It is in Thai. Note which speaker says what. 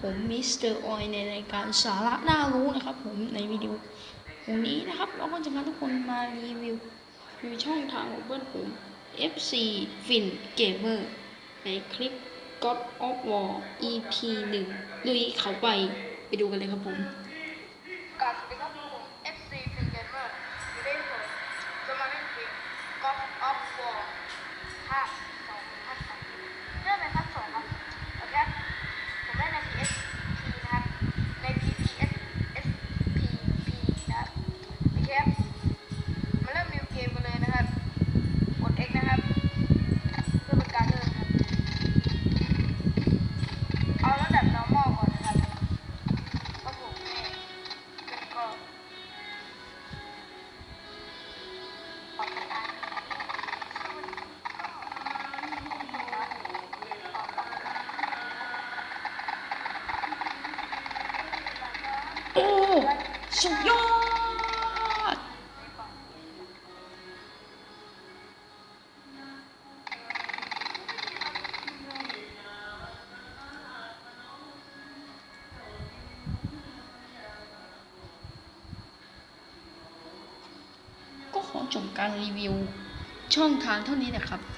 Speaker 1: ผมมิสเตอร์ออยในรายการสาระน่ารู้นะครับ ผมในวิดีโอวันนี้นะครับ เราก็จะพาทุกคนมารีวิวรีวิวช่องทางของเพื่อนผม FC Fin Gamer ในคลิป God of War EP 1ลุยเขาไปไปดูกันเลยครับผม
Speaker 2: กาสวัสดีครับผม FC Fin Gamer อยู่ได้ผมจะมาเล่นเกม God of War ภาค
Speaker 1: สุดยอด ก็ขอจบการรีวิวช่องทางเท่านี้นะครับ